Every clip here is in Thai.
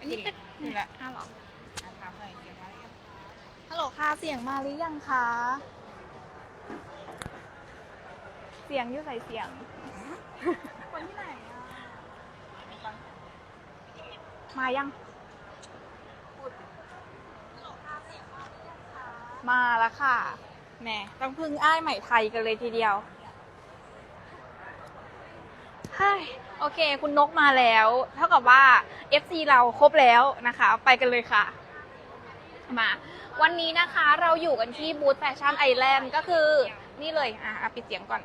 อันนี้นี่แหละห้าหรออะถามหน่อยเสียงมาหรือยังฮัลโหลค่ะเสียงมาหรือยังคะเสียงอยู่ใส่เสียง คนที่ไหนอะมายัง พูดมาแล้วค่ะแหมต้องพึ่งอ้ายใหม่ไทยกันเลยทีเดียวเฮ้ย โอเค คุณนกมาแล้ว เท่ากับว่า FC เราครบแล้วนะคะ ไปกันเลยค่ะ มา วันนี้นะคะเราอยู่กันที่บูธแฟชั่นไอแลนด์ก็คือนี่เลย อะปิดเสียงก่อน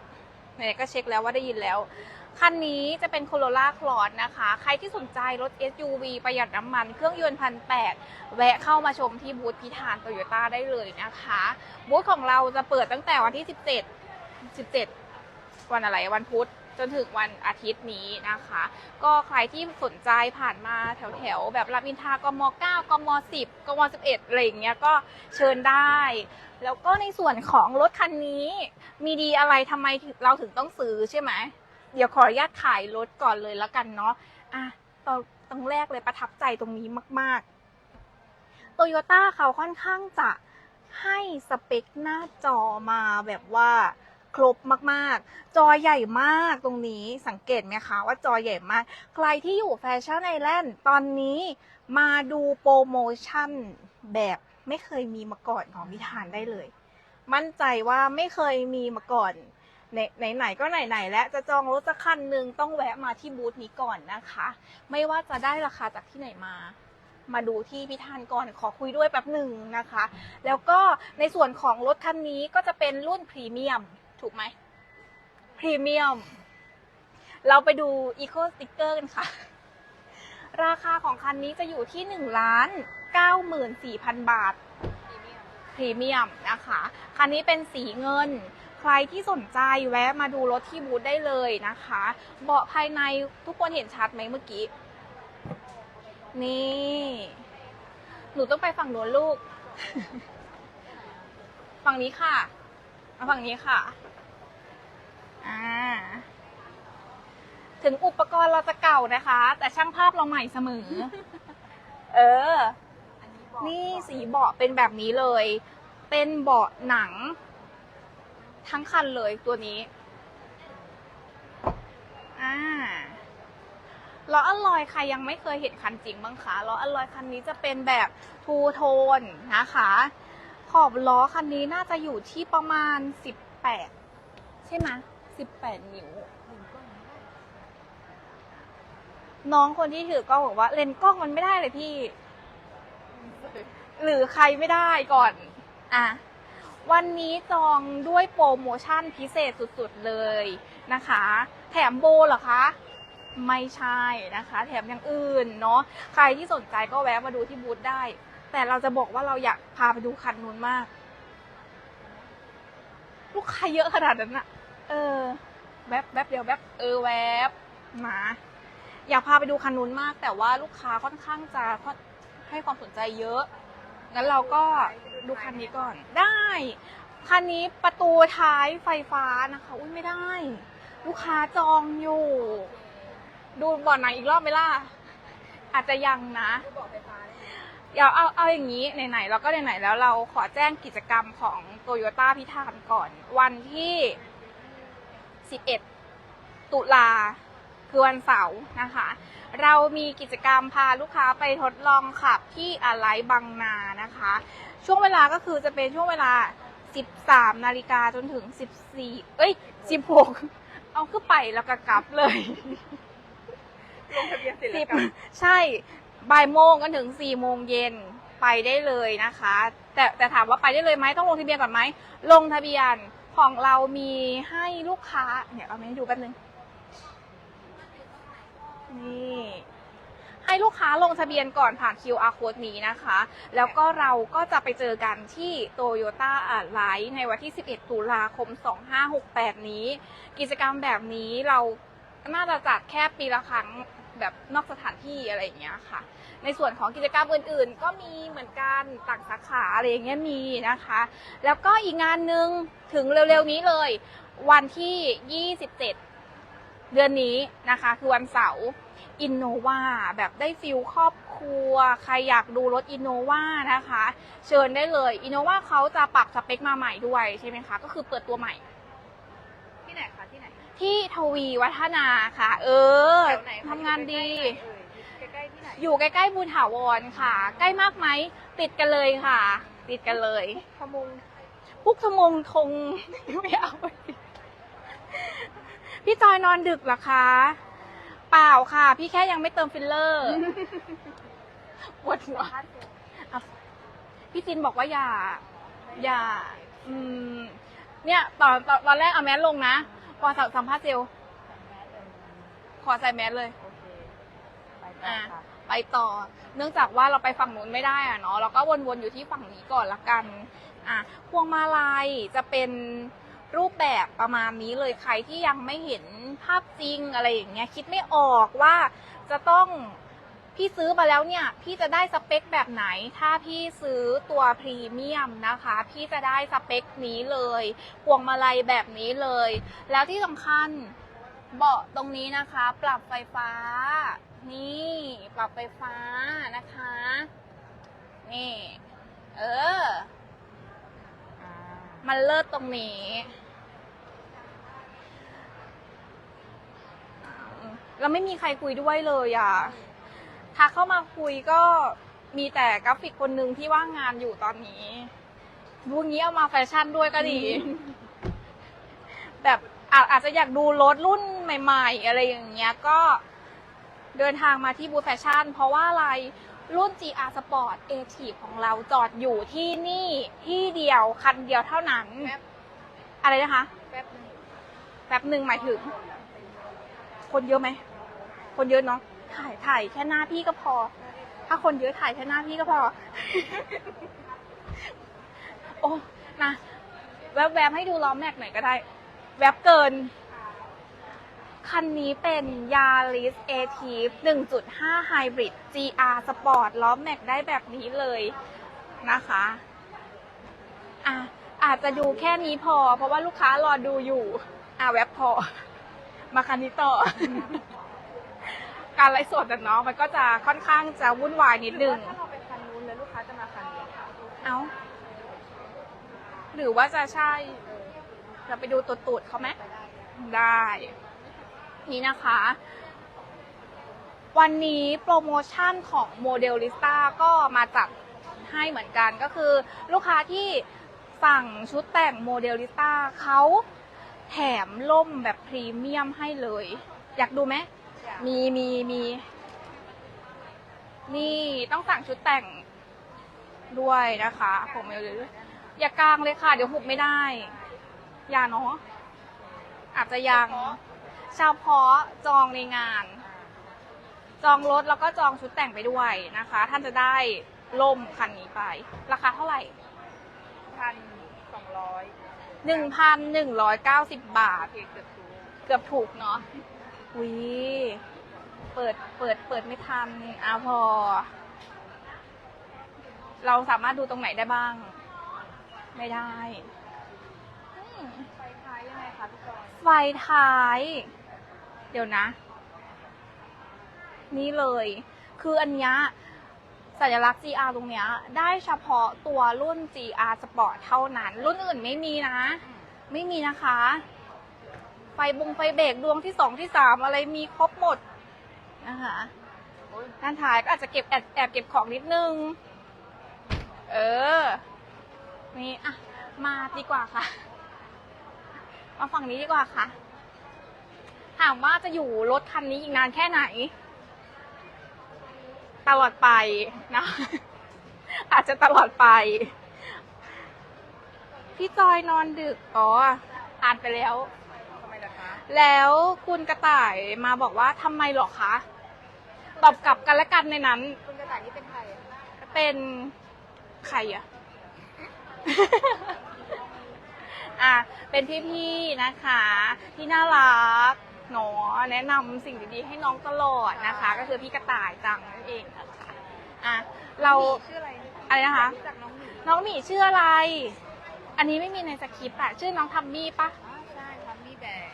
ไหนๆก็เช็คแล้วว่าได้ยินแล้ว คันนี้จะเป็น Corolla Cross นะคะ ใครที่สนใจรถ SUV ประหยัดน้ำมัน เครื่องยนต์พันแปดแวะเข้ามาชมที่บูธพิธานโตโยต้าได้เลยนะคะ บูธของเราจะเปิดตั้งแต่วันที่ 17 17 วันอะไรวันพุธ จนถึงวันอาทิตย์นี้นะคะ ก็ใครที่สนใจผ่านมาแถวๆแบบรามอินทรากม 9กม 10กม 11อะไรอย่างเงี้ยก็เชิญได้ แล้วก็ในส่วนของรถคันนี้มีดีอะไรทำไมเราถึงต้องซื้อใช่ไหมเดี๋ยวขออนุญาตขายรถก่อนเลยแล้วกันเนาะอะตรงตรงแรกเลยประทับใจตรงนี้มากๆโตโยต้าเขาค่อนข้างจะให้สเปคหน้าจอมาแบบว่า ครบมากๆ จอใหญ่มากตรงนี้สังเกตไหมคะว่าจอใหญ่มาก ใครที่อยู่แฟชั่นไอแลนด์ตอนนี้มาดูโปรโมชั่นแบบไม่เคยมีมาก่อนของพิธานได้เลย มั่นใจว่าไม่เคยมีมาก่อนไหนไหนๆก็ไหนๆ แล้วจะจองรถสักคันหนึ่งต้องแวะมาที่บูธนี้ก่อนนะคะ ไม่ว่าจะได้ราคาจากที่ไหนมา มาดูที่พิธานก่อนขอคุยด้วยแป๊บหนึ่งนะคะ แล้วก็ในส่วนของรถคันนี้ก็จะเป็นรุ่นพรีเมียม ถูกไหมพรีเมียม เราไปดูอีโคสติกเกอร์กันค่ะ ราคาของคันนี้จะอยู่ที่1ล้าน94,000บาทพรีเมียมนะคะ คันนี้เป็นสีเงิน ใครที่สนใจแวะมาดูรถที่บูธได้เลยนะคะ เบาะภายในทุกคนเห็นชัดไหมเมื่อกี้ นี่ หนูต้องไปฝั่งโน้นลูก ฝั่งนี้ค่ะ มาฝั่งนี้ค่ะ อ่า ถึงอุปกรณ์เราจะเก่านะคะ แต่ช่างภาพเราใหม่เสมอ เอออันนี้บอกนี่สีเบาะเป็นแบบนี้เลย เป็นเบาะหนัง ทั้งคันเลยตัวนี้ อ่าล้ออลลอยใครยังไม่เคยเห็นคันจริงบ้างคะล้ออลลอยคันนี้จะเป็นแบบทูโทนนะคะข อบล้อคันนี้น่าจะอยู่ที่ประมาณ 18 ใช่ไหม18 นิ้ว น้องคนที่ถือกล้องบอกว่า เลนกล้องมันไม่ได้เลยพี่ หรือใครไม่ได้ก่อน อะ วันนี้จองด้วยโปรโมชั่นพิเศษสุดๆเลยนะคะ แถมโบเหรอคะไม่ใช่นะคะ แถมอย่างอื่นเนาะใครที่สนใจก็แวะมาดูที่บูธได้ แต่เราจะบอกว่าเราอยากพาไปดูคันนู้นมาก ลูกค้าเยอะขนาดนั้นอะเออ แวบแวบเดียวแวบเออแวบมาอยากพาไปดูคันนู้นมาก แต่ว่าลูกค้าค่อนข้างจะให้ความสนใจเยอะ งั้นเราก็ดูคันนี้ก่อน ได้ คันนี้ประตูท้ายไฟฟ้านะคะ อุ้ยไม่ได้ ลูกค้าจองอยู่ ดูบ่อนไหนอีกรอบไหมล่ะ อาจจะยังนะบอไฟฟ้า เดี๋ยวเอาเอาอย่างนี้ไหนๆเราก็ไหนๆแล้วเราขอแจ้งกิจกรรมของโตโยต้าพิธานก่อน วันที่ 11 ตุลาคือวันเสาร์นะคะ เรามีกิจกรรมพาลูกค้าไปทดลองขับที่อะไรบางนานะคะ ช่วงเวลาก็คือจะเป็นช่วงเวลา 13 นาฬิกาจนถึง 14 เอ้ย 16 เอาขึ้นไปแล้วก็กลับเลยลงทะเบียนเสร็จสิแล้บวกันใช่ บ่ายโมงกันถึงสี่โมงเย็นไปได้เลยนะคะ แต่แต่ถามว่าไปได้เลยไหมต้องลงทะเบียนก่อนไหมลงทะเบียนของเรามีให้ลูกค้าเนี่ยเอามาให้ดูแป๊บนึงนี่ให้ลูกค้าลงทะเบียนก่อนผ่าน QR code นี้นะคะ แล้วก็เราก็จะไปเจอกันที่โตโยต้าอาไลท์ในวันที่ 11 ตุลาคม 2568 นี้ กิจกรรมแบบนี้เราน่าจะจัดแค่ปีละครั้ง แบบนอกสถานที่อะไรอย่างเงี้ยค่ะ ในส่วนของกิจกรรมอื่นๆ ก็มีเหมือนกันต่างสาขาอะไรอย่างเงี้ยมีนะคะ แล้วก็อีกงานหนึ่งถึงเร็วๆนี้เลย วันที่ 27 เดือนนี้นะคะ คือวันเสาร์อินโนวาแบบได้ฟิลครอบครัว ใครอยากดูรถอินโนวานะคะ เชิญได้เลยอินโนวาเขาจะปรับสเปคมาใหม่ด้วยใช่ไหมคะ ก็คือเปิดตัวใหม่ ที่ไหนที่ทวีวัฒนาค่ะ เออแถวไหนคะทำงานดี อยู่ใกล้ๆที่ไหนอยู่ใกล้ๆบุญถาวรค่ะ ใกล้มากไหมติดกันเลยค่ะ ติดกันเลยขมุงพุกทมงทง ไม่เอาพี่จอยนอนดึกเหรอคะ เปล่าค่ะ พี่แค่ยังไม่เติมฟิลเลอร์ปวดหัวคาดเซลเอาพี่จินบอกว่าอย่า อย่า อืม เนี่ยตอนตอนตอนแรกเอาแมสลงนะ พอสัมภาษณ์เซลลขอใส่แมสเลย โอเค ไปต่อค่ะ ไปต่อ เนื่องจากว่าเราไปฝั่งนู้นไม่ได้อะเนาะเราก็วนๆอยู่ที่ฝั่งนี้ก่อนละกัน อะ พวงมาลัยจะเป็นรูปแบบประมาณนี้เลยใครที่ยังไม่เห็นภาพจริงอะไรอย่างเงี้ยคิดไม่ออกว่าจะต้อง พี่ซื้อมาแล้วเนี่ย พี่จะได้สเปคแบบไหน ถ้าพี่ซื้อตัวพรีเมียมนะคะ พี่จะได้สเปคนี้เลยพวงมาลัยแบบนี้เลย แล้วที่สำคัญเบาะตรงนี้นะคะ ปรับไฟฟ้า นี่ปรับไฟฟ้านะคะ นี่ เออ มันเลิศตรงนี้เราไม่มีใครคุยด้วยเลยอะ ทักเข้ามาคุยก็มีแต่กราฟิกคนหนึ่งที่ว่างงานอยู่ตอนนี้ดูงี้เอามาแฟชั่นด้วยก็ดี แบบอาอาจจะอยากดูรถรุ่นใหม่ ๆ อะไรอย่างเงี้ยก็เดินทางมาที่บูธแฟชั่น เพราะว่าอะไรรุ่น GR Sport a t i v ของเราจอดอยู่ที่นี่ที่เดียวคันเดียวเท่านั้นแป๊บอะไรนะคะ แป๊บนึงแป๊บหนึ่งหมายถึง คนเยอะไหม คนเยอะเนาะ ถ่ายถ่ายแค่หน้าพี่ก็พอ ถ้าคนเยอะถ่ายแค่หน้าพี่ก็พอ โอ้นะแวบๆให้ดูล้อแม็กหน่อยก็ได้ แวบเกิน คันนี้เป็น Yaris a t i v 1.5 Hybrid GR Sport ล้อแม็กได้แบบนี้เลยนะคะอะอาจจะดูแค่นี้พอ เพราะว่าลูกค้ารอดูอยู่ อะแวบพอ มาคันนี้ต่อ การไลฟ์สดอะเนาะมันก็จะค่อนข้างจะวุ่นวายนิดนึง ถ้าเราไปคันนู้นแล้วลูกค้าจะมาคันนี้เอ้า หรือว่าจะใช่ เราไปดูตัวตูดเขาไหมได้ นี่นะคะ วันนี้โปรโมชั่นของโมเดลลิสต้าก็มาจัดให้เหมือนกันก็คือ ลูกค้าที่สั่งชุดแต่งโมเดลลิสต้าเขาแถมล่มแบบพรีเมียมให้เลย อยากดูไหม มีมีมี นี่ต้องสั่งชุดแต่งด้วยนะคะ ผมเมลเลยอย่ากลางเลยค่ะ เดี๋ยวหุบไม่ได้ อย่าเนาะอาจจะยังเฉพาะจองในงาน จองรถแล้วก็จองชุดแต่งไปด้วยนะคะ ท่านจะได้ล่มคันนี้ไป ราคาเท่าไหร่พันสองร้อย1,190บาท เกือบถูกเกือบถูกเนาะ วิเปิดเปิดเปิดไม่ทันอาพอ เราสามารถดูตรงไหนได้บ้าง ไม่ได้อืมไฟท้ายยังไงคะพี่จอยไฟท้าย เดี๋ยวนะ นี่เลย คืออันเนี้ยสัญลักษณ์ GR ตรงเนี้ย ได้เฉพาะตัวรุ่น GR Sport เท่านั้น รุ่นอื่นไม่มีนะ ไม่มีนะคะ ไฟบงไฟเบรกดวงที่สองที่สามอะไรมีครบหมดนะคะโอ้ยด้านท้ายก็อาจจะเก็บแอบแอบเก็บของนิดนึง เออ นี่อะ มาดีกว่าค่ะ มาฝั่งนี้ดีกว่าค่ะ ถามว่าจะอยู่รถคันนี้อีกนานแค่ไหน ตลอดไปนะ อาจจะตลอดไป พี่จอยนอนดึก อ๋อ อ่านไปแล้ว แล้วคุณกระต่ายมาบอกว่าทำไมหรอคะ ตอบกลับกันและกันในนั้น คุณกระต่ายนี่เป็นใครอะเป็นใครอะ อะ เป็นพี่ๆ นะคะ ที่น่ารักเนาะแนะนำสิ่งดีๆ ให้น้องตลอดนะคะ ก็คือพี่กระต่ายจังนั่นเองนะคะอะ เรา หมีชื่ออะไรอะไรนะคะรู้จักน้องหมีน้องหมีชื่ออะไร อันนี้ไม่มีในสคริปต์อะชื่อน้องทัมมี่ปะอ๋อใช่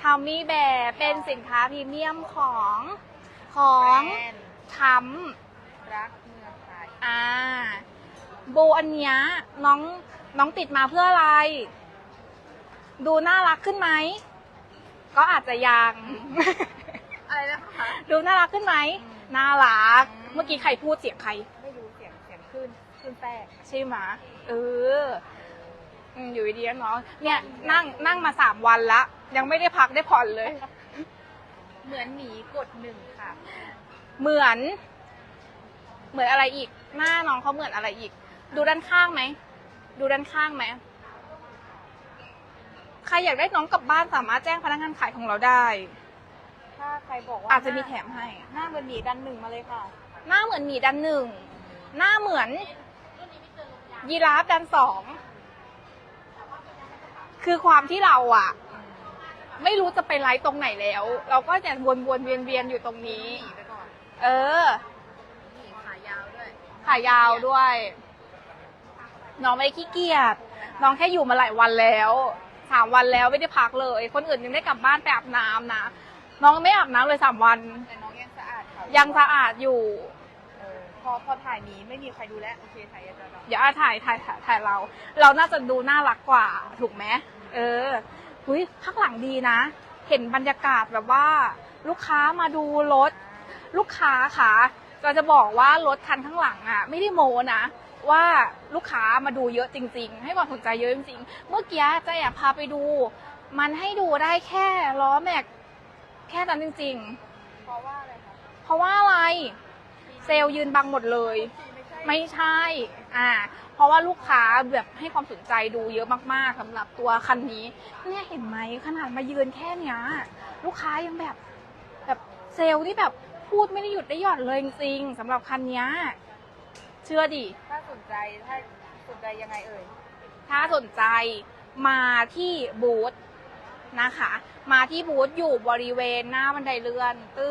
ทัมมี่แบร์ทามี่แบร์เป็นสินค้าพรีเมียมของของแบรนด์ ทัมรักเมืองไทยอ่าโบอันเนี้ยน้องน้องติดมาเพื่ออะไร ดูน่ารักขึ้นไหม ก็อาจจะยัง อะไรนะคะ ดูน่ารักขึ้นไหม อืมน่ารัก อืม เมื่อกี้ใครพูดเสียงใคร ไม่รู้เสียงเสียงขึ้นขึ้นแตกใช่ไหมเออ อืมอยู่ดีๆน้องเนี่ยนั่งนั่งมาสามวันละยังไม่ได้พักได้ผ่อนเลย เหมือนหมีกดหนึ่งค่ะ เหมือน เหมือนอะไรอีก หน้าน้องเขาเหมือนอะไรอีก ดูด้านข้างไหมดูด้านข้างไหมใครอยากได้น้องกลับบ้านสามารถแจ้งพนักงานขายของเราได้ ถ้าใครบอกว่าอาจจะมีแถมให้ หน้าเหมือนหมีดันหนึ่งมาเลยค่ะ หน้าเหมือนหมีดันหนึ่งหน้าเหมือนยีราฟดันสอง คือความที่เราอะไม่รู้จะไปไลฟ์ตรงไหนแล้ว เราก็จะวนๆเวียนๆอยู่ตรงนี้หมีไปก่อนเออหมีขายาวด้วยขายาวด้วย น้องไม่ได้ขี้เกียจน้องแค่อยู่มาหลายวันแล้วสามวันแล้วไม่ได้พักเลย คนอื่นยังได้กลับบ้านไปอาบน้ำนะน้องไม่อาบน้ำเลยสามวัน แต่น้องยังสะอาดค่ะยังสะอาดอยู่เออ พอพอถ่ายหมีไม่มีใครดูแลโอเคถ่ายอาจารย์เดี๋ยวอาถ่ายถ่ายถ่ายถ่ายเรา เราน่าจะดูน่ารักกว่า ถูกไหมเออหุยข้างหลังดีนะ เห็นบรรยากาศแบบว่า ลูกค้ามาดูรถ ลูกค้าค่ะเราจะบอกว่ารถคันข้างหลังอะ ไม่ได้โมนะ ว่าลูกค้ามาดูเยอะจริง ๆ ให้ความสนใจเยอะจริงๆเมื่อกี้จะแอบพาไปดู มันให้ดูได้แค่ล้อแม็ก แค่นั้นจริงเพราะว่าอะไรคะๆเพราะว่าอะไร เซลล์ยืนบังหมดเลยไม่ใช่ไม่ใช่อ่าเพราะว่าลูกค้าแบบให้ความสนใจดูเยอะมากๆสำหรับตัวคันนี้เนี่ยเห็นไหมขนาดมายืนแค่เนี้ยลูกค้ายังแบบแบบเซลล์ที่แบบพูดไม่ได้หยุดได้หย่อนเลยจริงๆสำหรับคันเนี้ยเชื่อดิถ้าสนใจถ้าสนใจยังไงเอ่ยถ้าสนใจมาที่บูธนะคะ มาที่บูธอยู่บริเวณหน้าบันไดเลื่อน ตื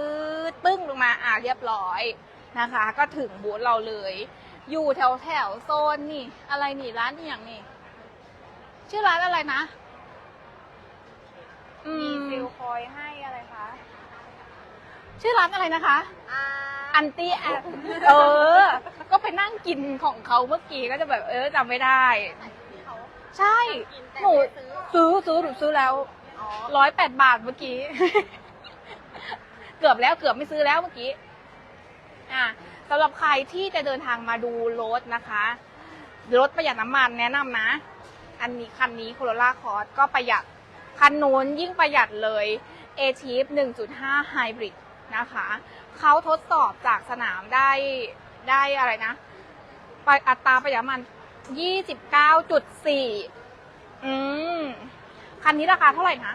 ดตึ้งลงมาอ่าเรียบร้อย นะคะ ก็ถึงบูธเราเลย อยู่แถวแถวๆโซนนี่ อะไรนี่ร้านอหย่างนี่ชื่อร้านอะไรนะอืมีมฟิลคอยให้อะไรคะชื่อร้านอะไรนะคะ อ่าอันตี้แอปเออ ก็ไปนั่งกินของเขาเมื่อกี้ก็จะแบบเออจำไม่ได้ใช่หนูซื้อซื้อหนูซื้อแล้วอ๋อร้อยแปดบาทเมื่อกี้ เกือบแล้วเกือบไม่ซื้อแล้วเมื่อกี้ อะสำหรับใครที่จะเดินทางมาดูรถนะคะรถประหยัดน้ำมันแนะนำนะ อันนี้คันนี้โคโรล่าคอร์สก็ประหยัด คันนู้นยิ่งประหยัดเลย a t i p 1.5 Hybrid นะคะ เขาทดสอบจากสนามได้ได้อะไรนะไปอัตราประหยัดน้ำมัน 29.4 อืม คันนี้ราคาเท่าไหร่นะ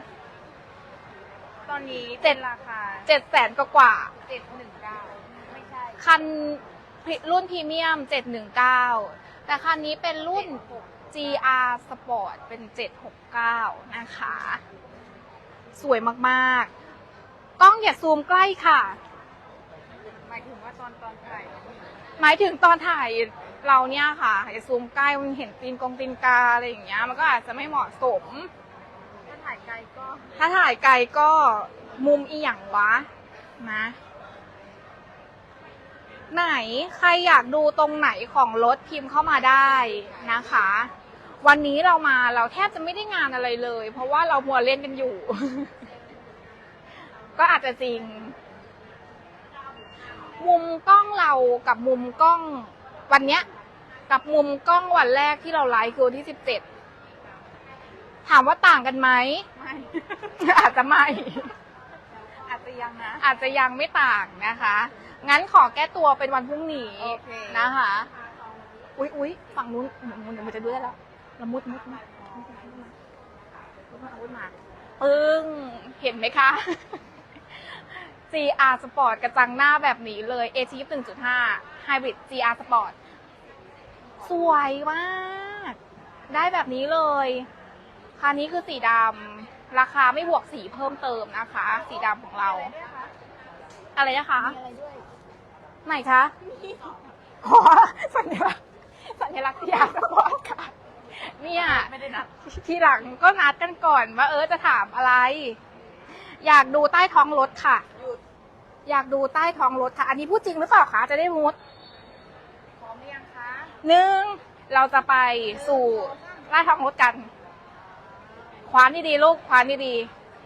ตอนนี้เจ็ดราคาเจ็ดแสนกว่าเจ็ดหนึ่งเก้าไม่ใช่ๆ คันรุ่นพรีเมียม 719 แต่คันนี้เป็นรุ่น GR Sport เป็น 769 นะคะ สวยมากๆ กล้องอย่าซูมใกล้ค่ะ หมายถึงว่าตอนตอนถ่ายเราไม่เห็นหมายถึงตอนถ่ายเราเนี่ยค่ะอย่าซูมใกล้มันเห็นตีนกงตีนกาอะไรอย่างเงี้ย มันก็อาจจะไม่เหมาะสม ถ้าถ่ายไกลก็ ถ้าถ่ายไกลก็มุมอีหยังวะนะ ไหนใครอยากดูตรงไหนของรถพิมพ์เข้ามาได้นะคะ วันนี้เรามาเราแทบจะไม่ได้งานอะไรเลย เพราะว่าเรามัวเล่นกันอยู่ ก็อาจจะจริง มุมกล้องเรากับมุมกล้องวันเนี้ย กับมุมกล้องวันแรกที่เราไลฟ์คือวันที่สิบเจ็ดถามว่าต่างกันไหม ไม่ อาจจะไม่ อาจจะยังนะ อาจจะยังไม่ต่างนะคะ งั้นขอแก้ตัวเป็นวันพรุ่งนี้โอเค นะคะ อุ๊ยอุ๊ยฝั่งนู้นมันมันจะดูได้แล้วละมุดมุดมุดมุดมุดมามุดมามุดมาปึ้ง เห็นไหมคะ GR Sport กระจังหน้าแบบนี้เลย a t 1.5 Hybrid GR Sport สวยมาก ได้แบบนี้เลย คันนี้คือสีดำ ราคาไม่บวกสีเพิ่มเติมนะคะ สีดำของเรา อะไรนะคะ มีอะไรด้วย ไหนคะอ๋อสัญลักษณ์สัญลักษณ์ที่ยาสปอร์ตค่ะ เนี่ย ไม่ได้นัดทีหลังก็นัดกันก่อนว่าเออจะถามอะไร อยากดูใต้ท้องรถค่ะ หยุดอยากดูใต้ท้องรถค่ะ อันนี้พูดจริงหรือเปล่าคะจะได้มุดพร้อมหรือยังคะหนึ่งเราจะไปสู่ใต้ท้องรถกันคว้านดีๆลูกคว้านดีดี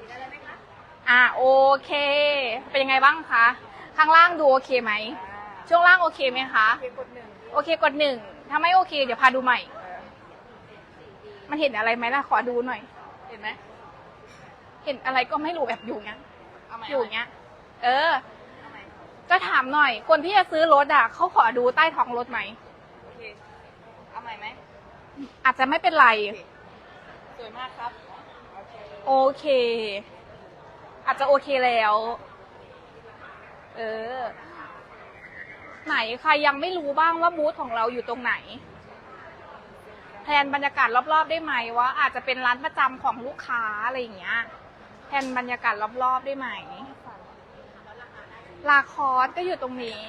ได้เลยไหมคะ ๆอ่าโอเค เป็นยังไงบ้างคะ ข้างล่างดูโอเคไหมอ่า ช่วงล่างโอเคไหมคะโอเคกดหนึ่งโอเคกดหนึ่งถ้าไม่โอเค เดี๋ยวพาดูใหม่เออมันเห็นอะไรไหมล่ะ ขอดูหน่อย เห็นไหมเห็นอะไรก็ไม่รู้แบบอยู่เงี้ยเอาไหมอยู่เงี้ย เออ เอาไหมก็ถามหน่อย คนที่จะซื้อรถอะเขาขอดูใต้ท้องรถไหม โอเค เอาใหม่ไหมอาจจะไม่เป็นไร สวยมากครับโอเคโอเค อาจจะโอเคแล้ว เออ ไหนใครยังไม่รู้บ้างว่าบูธของเราอยู่ตรงไหนแทนบรรยากาศรอบๆได้ไหมว่าอาจจะเป็นร้านประจำของลูกค้าอะไรอย่างเงี้ยแทนบรรยากาศรอบๆได้ไหมลาคอสก็อยู่ตรงนี้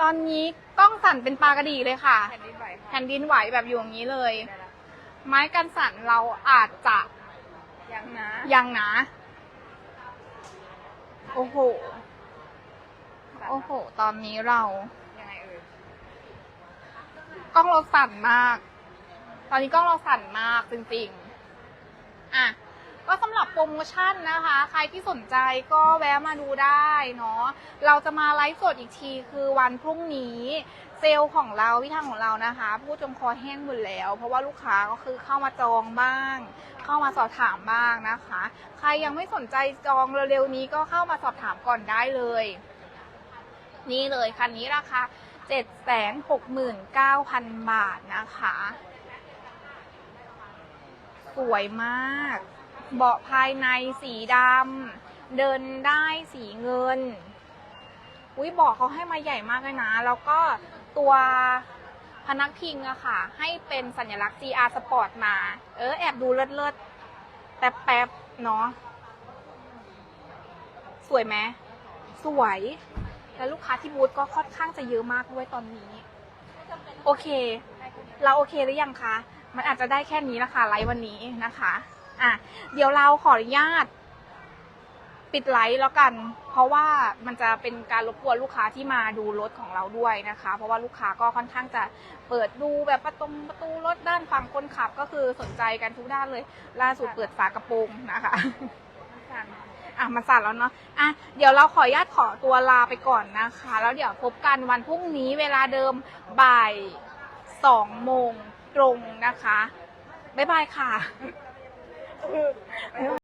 ตอนนี้กล้องสั่นเป็นปลากระดีเลยค่ะ แผ่นดินไหวค่ะแผ่นดินไหวแบบอยู่อย่างนี้เลยได้แล้วไม้กันสั่นเราอาจจะยังนะยังนะ โอ้โห สั่นโอ้โห ตอนนี้เรา ยังไงเอ่ยกล้องเราสั่นมาก ตอนนี้กล้องเราสั่นมากจริงๆ อะ ก็สำหรับโปรโมชั่นนะคะ ใครที่สนใจก็แวะมาดูได้เนาะ เราจะมาไลฟ์สดอีกทีคือวันพรุ่งนี้เซลล์ของเราวิทางของเรานะคะพูดจนคอแห้งหมดแล้ว เพราะว่าลูกค้าก็คือเข้ามาจองบ้าง เข้ามาสอบถามบ้างนะคะ ใครยังไม่สนใจจองเร็วๆนี้ก็เข้ามาสอบถามก่อนได้เลย นี่เลยคันนี้ราคา 769,000 บาทนะคะ สวยมาก เบาะภายในสีดำ เดินได้สีเงิน อุ้ยเบาะเขาให้มาใหญ่มากเลยนะ แล้วก็ตัวพนักพิงอะค่ะ ให้เป็นสัญลักษณ์ GR Sport มา เออ แอบดูเลิศๆ แต่แป๊บๆเนาะ สวยไหม สวย แล้วลูกค้าที่บูธก็ค่อนข้างจะเยอะมากด้วยตอนนี้ โอเค เราโอเคหรือยังคะ มันอาจจะได้แค่นี้ละคะไลฟ์วันนี้นะคะ อะ เดี๋ยวเราขออนุญาต ปิดไลฟ์แล้วกัน เพราะว่ามันจะเป็นการรบกวนลูกค้าที่มาดูรถของเราด้วยนะคะ เพราะว่าลูกค้าก็ค่อนข้างจะเปิดดูแบบประตูประตูรถด้านฝั่งคนขับ ก็คือสนใจกันทุกด้านเลย ล่าสุดเปิดฝากระโปรงนะคะ อะมันสั่นแล้วเนาะอะเดี๋ยวเราขออนุญาตขอตัวลาไปก่อนนะคะ แล้วเดี๋ยวพบกันวันพรุ่งนี้เวลาเดิมบ่ายสองโมงตรงนะคะ บ๊ายบายค่ะ